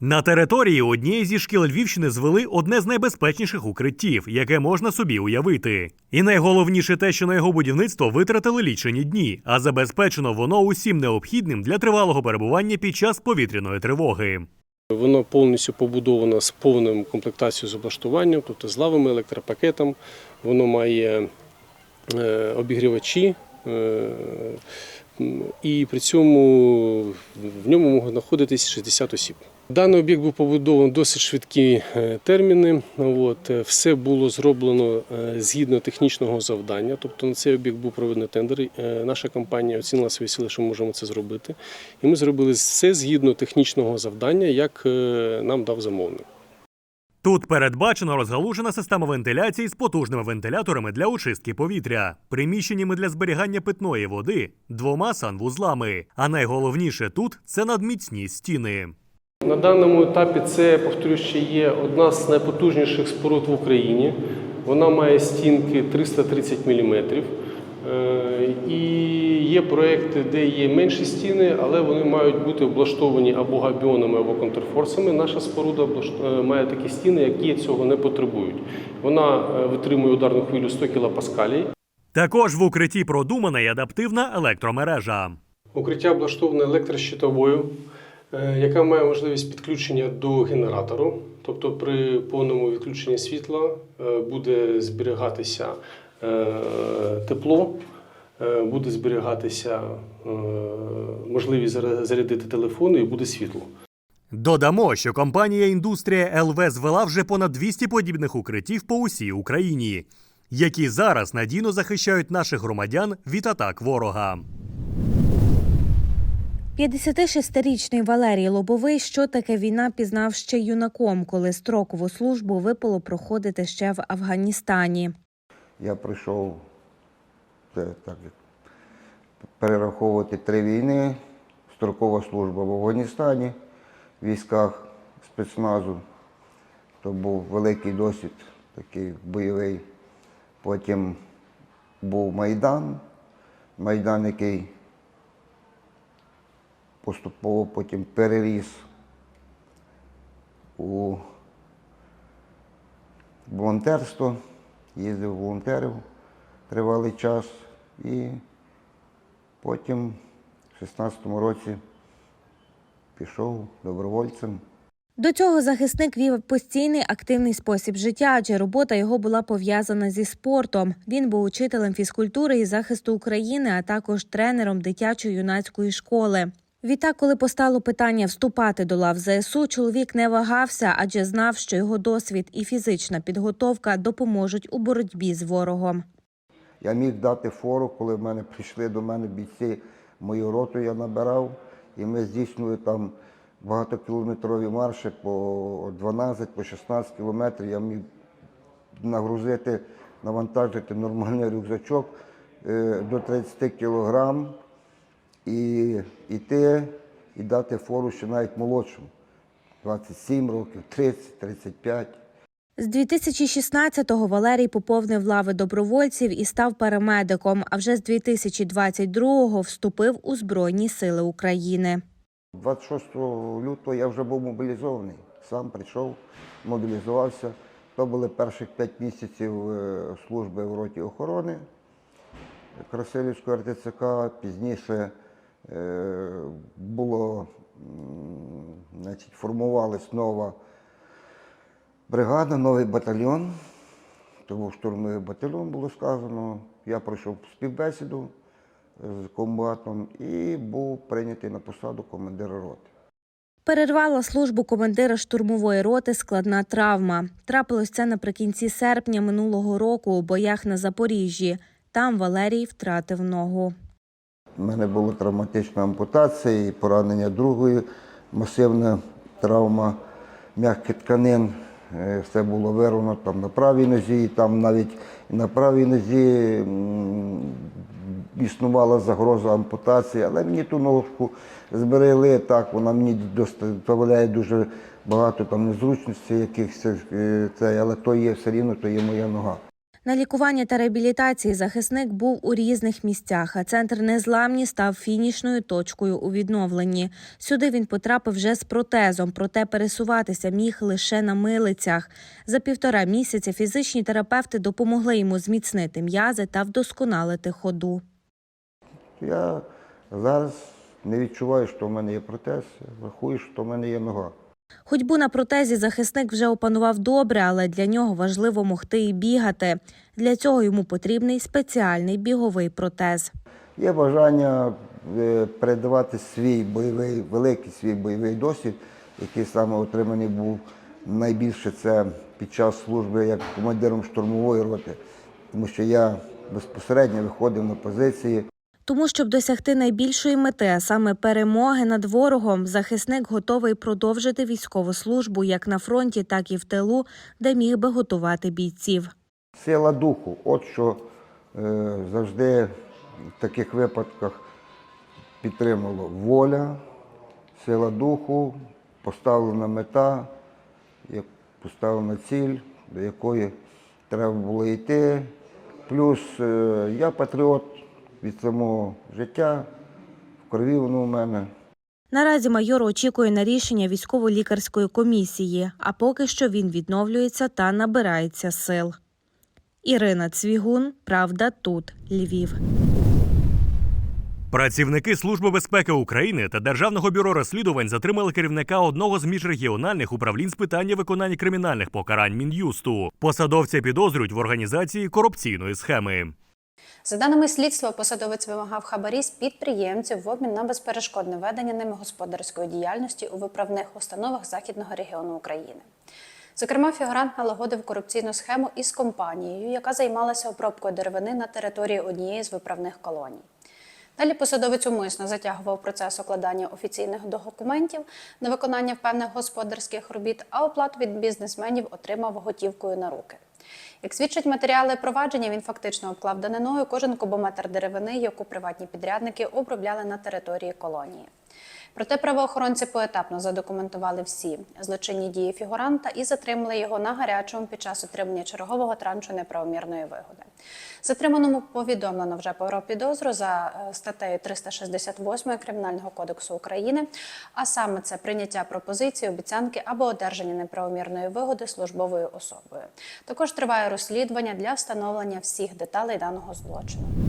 На території однієї зі шкіл Львівщини звели одне з найбезпечніших укриттів, яке можна собі уявити. І найголовніше те, що на його будівництво витратили лічені дні, а забезпечено воно усім необхідним для тривалого перебування під час повітряної тривоги. Воно повністю побудовано з повним комплектацією з облаштуванням, тобто з лавами, електропакетом. Воно має е, обігрівачі. е, І при цьому в ньому можуть знаходитись 60 осіб. Даний об'єкт був побудований досить швидкі е, терміни. От, е, все було зроблено е, згідно технічного завдання. Тобто на цей об'єкт був проведений тендер. Наша компанія оцінила свої сили, що ми можемо це зробити. І ми зробили все згідно технічного завдання, як нам дав замовник. Тут передбачено розгалужена система вентиляції з потужними вентиляторами для очистки повітря, приміщеннями для зберігання питної води, двома санвузлами. А найголовніше тут це надміцні стіни. На даному етапі це, повторюю, ще є одна з найпотужніших споруд в Україні. Вона має стінки 330 мм. І є проекти, де є менші стіни, але вони мають бути облаштовані або габіонами, або контрфорсами. Наша споруда е, має такі стіни, які цього не потребують. Вона е, витримує ударну хвилю 100 кПа. Також в укритті продумана й адаптивна електромережа. Укриття облаштоване електрощитовою, е, яка має можливість підключення до генератору. Тобто при повному відключенні світла е, буде зберігатися е, тепло, е, буде зберігатися е, можливість зарядити телефон і буде світло. Додамо, що компанія Індустрія ЛВ звела вже понад 200 подібних укриттів по усій Україні, які зараз надійно захищають наших громадян від атак ворога. 56-річний Валерій Лобовий, що таке війна, пізнав ще юнаком, коли строкову службу випало проходити ще в Афганістані. Я прийшов це, так, перераховувати три війни, строкова служба в Афганістані, в військах спецназу. То був великий досвід, такий бойовий. Потім був Майдан, Майдан, який поступово потім переріс у волонтерство, їздив волонтерів тривалий час і потім в 16-му році пішов добровольцем. До цього захисник вів постійний активний спосіб життя, адже робота його була пов'язана зі спортом. Він був учителем фізкультури і захисту України, а також тренером дитячо-юнацької школи. Відтак, коли постало питання вступати до лав ЗСУ, чоловік не вагався, адже знав, що його досвід і фізична підготовка допоможуть у боротьбі з ворогом. Я міг дати фору, коли в мене прийшли до мене бійці, мою роту я набирав, і ми здійснювали там багатокілометрові марші по 12, по 16 кілометрів. Я міг нагрузити, навантажити нормальний рюкзачок е, до 30 кілограм і йти і дати фору ще навіть молодшим. 27 років, 30, 35. З 2016-го Валерій поповнив лави добровольців і став парамедиком. А вже з 2022-го вступив у Збройні Сили України. 26 лютого я вже був мобілізований. Сам прийшов, мобілізувався. То були перших 5 місяців е, служби в роті охорони Красилівського РТЦК. Пізніше було, значить, формувалась нова бригада, новий батальйон. То був штурмовий батальйон, було сказано. Я пройшов співбесіду з комбатом і був прийнятий на посаду командира роти. Перервала службу командира штурмової роти складна травма. Трапилось це наприкінці серпня минулого року у боях на Запоріжжі. Там Валерій втратив ногу. У мене була травматична ампутація і поранення другої, масивна травма м'яких тканин. Е, Все було вирвано там на правій нозі, і там навіть на правій нозі існувала загроза ампутації, але мені ту ножку зберегли так, вона мені доставляє дуже багато там незручностей якихось, е, але то є все рівно, то є моя нога. На лікування та реабілітації захисник був у різних місцях, а центр незламні став фінішною точкою у відновленні. Сюди він потрапив вже з протезом, проте пересуватися міг лише на милицях. За півтора місяця фізичні терапевти допомогли йому зміцнити м'язи та вдосконалити ходу. Я зараз не відчуваю, що в мене є протез, рахую, що в мене є нога. Ходьбу на протезі захисник вже опанував добре, але для нього важливо могти і бігати. Для цього йому потрібний спеціальний біговий протез. Є бажання е, передавати свій бойовий, великий свій бойовий досвід, який саме отриманий був найбільше це під час служби як командиром штурмової роти, тому що я безпосередньо виходив на позиції. Тому, щоб досягти найбільшої мети, а саме перемоги над ворогом, захисник готовий продовжити військову службу як на фронті, так і в тилу, де міг би готувати бійців. Сила духу, от що е, завжди в таких випадках підтримувало воля, сила духу, поставлена мета, поставлена ціль, до якої треба було йти. Плюс е, я патріот від самого життя, в крові воно у мене. Наразі майор очікує на рішення військово-лікарської комісії, а поки що він відновлюється та набирається сил. Ірина Цвігун, Правда, тут Львів. Працівники Служби безпеки України та Державного бюро розслідувань затримали керівника одного з міжрегіональних управлінь з питання виконання кримінальних покарань Мін'юсту. Посадовця підозрюють в організації корупційної схеми. За даними слідства, посадовець вимагав хабарі з підприємців в обмін на безперешкодне ведення ними господарської діяльності у виправних установах західного регіону України. Зокрема, фігурант налагодив корупційну схему із компанією, яка займалася обробкою деревини на території однієї з виправних колоній. Далі посадовець умисно затягував процес укладання офіційних документів на виконання певних господарських робіт, а оплату від бізнесменів отримав готівкою на руки. Як свідчать матеріали провадження, він фактично обклав даниною кожен кубометр деревини, яку приватні підрядники обробляли на території колонії. Проте правоохоронці поетапно задокументували всі злочинні дії фігуранта і затримали його на гарячому під час отримання чергового траншу неправомірної вигоди. Затриманому повідомлено вже про підозру за е, статтею 368 Кримінального кодексу України, а саме це прийняття пропозиції, обіцянки або одержання неправомірної вигоди службовою особою. Також триває розслідування для встановлення всіх деталей даного злочину.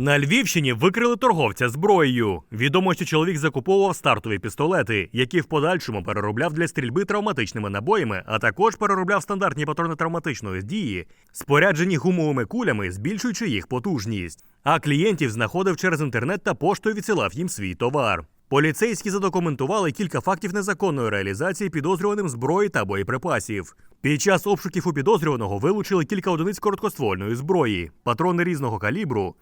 На Львівщині викрили торговця зброєю. Відомо, що чоловік закуповував стартові пістолети, які в подальшому переробляв для стрільби травматичними набоями, а також переробляв стандартні патрони травматичної дії, споряджені гумовими кулями, збільшуючи їх потужність. А клієнтів знаходив через інтернет та поштою відсилав їм свій товар. Поліцейські задокументували кілька фактів незаконної реалізації підозрюваним зброї та боєприпасів. Під час обшуків у підозрюваного вилучили кілька одиниць короткоствольної зброї, патрони різного калібру,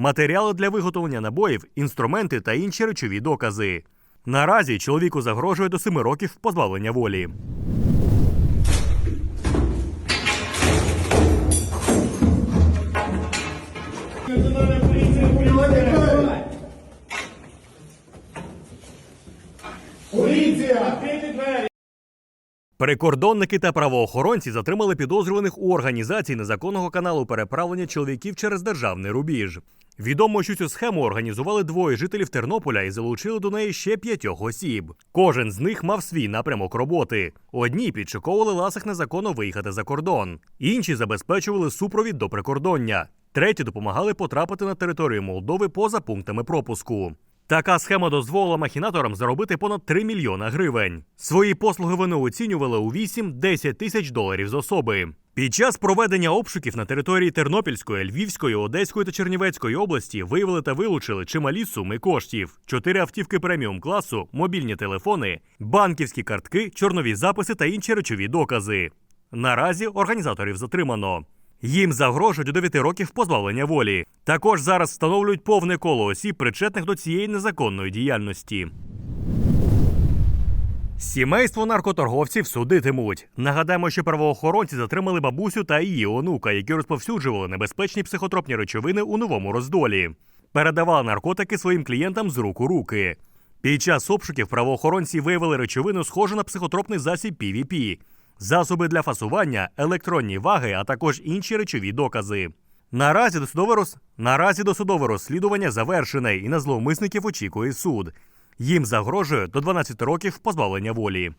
матеріали для виготовлення набоїв, інструменти та інші речові докази. Наразі чоловіку загрожує до семи років позбавлення волі. Прикордонники та правоохоронці затримали підозрюваних у організації незаконного каналу переправлення чоловіків через державний рубіж. Відомо, що цю схему організували двоє жителів Тернополя і залучили до неї ще п'ятьох осіб. Кожен з них мав свій напрямок роботи. Одні підшуковували ласах незаконно виїхати за кордон, інші забезпечували супровід до прикордоння. Треті допомагали потрапити на територію Молдови поза пунктами пропуску. Така схема дозволила махінаторам заробити понад 3 мільйона гривень. Свої послуги вони оцінювали у 8-10 тисяч доларів з особи. Під час проведення обшуків на території Тернопільської, Львівської, Одеської та Чернівецької області виявили та вилучили чималі суми коштів: чотири автівки преміум класу, мобільні телефони, банківські картки, чорнові записи та інші речові докази. Наразі організаторів затримано. Їм загрожують до 9 років позбавлення волі. Також зараз встановлюють повне коло осіб, причетних до цієї незаконної діяльності. Сімейство наркоторговців судитимуть. Нагадаємо, що правоохоронці затримали бабусю та її онука, які розповсюджували небезпечні психотропні речовини у новому роздолі. Передавали наркотики своїм клієнтам з рук у руки. Під час обшуків правоохоронці виявили речовину, схожу на психотропний засіб PVP. засоби для фасування, електронні ваги, а також інші речові докази. Наразі досудове роз... Наразі досудове розслідування завершене і на зловмисників очікує суд. Їм загрожує до 12 років позбавлення волі.